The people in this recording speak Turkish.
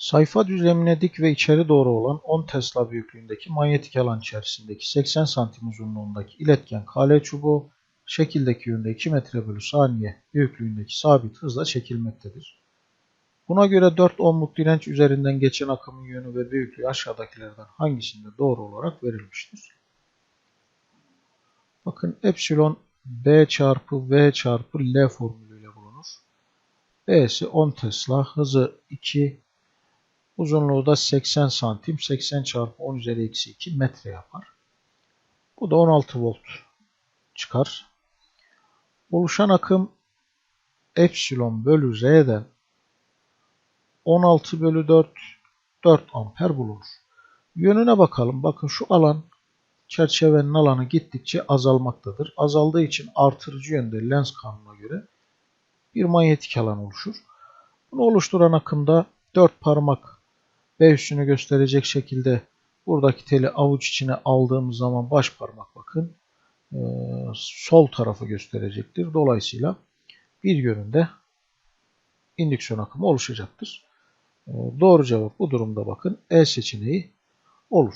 Sayfa düzlemine dik ve içeri doğru olan 10 Tesla büyüklüğündeki manyetik alan içerisindeki 80 santim uzunluğundaki iletken kale çubuğu şekildeki yönde 2 metre bölü saniye büyüklüğündeki sabit hızla çekilmektedir. Buna göre 4 ohmluk direnç üzerinden geçen akımın yönü ve büyüklüğü aşağıdakilerden hangisinde doğru olarak verilmiştir? Bakın epsilon B çarpı V çarpı L formülüyle bulunur. B'si 10 Tesla, hızı 2, uzunluğu da 80 santim, 80 çarpı 10 üzeri eksi 2 metre yapar. Bu da 16 volt çıkar. Oluşan akım epsilon bölü R'den 16 bölü 4, 4 amper bulunur. Yönüne bakalım. Bakın şu alan çerçevenin alanı gittikçe azalmaktadır. Azaldığı için artırıcı yönde lens kanununa göre bir manyetik alan oluşur. Bunu oluşturan akımda 4 parmak B üstünü gösterecek şekilde buradaki teli avuç içine aldığımız zaman baş parmak bakın sol tarafı gösterecektir. Dolayısıyla bir yönünde indüksiyon akımı oluşacaktır. Doğru cevap bu durumda bakın E seçeneği olur.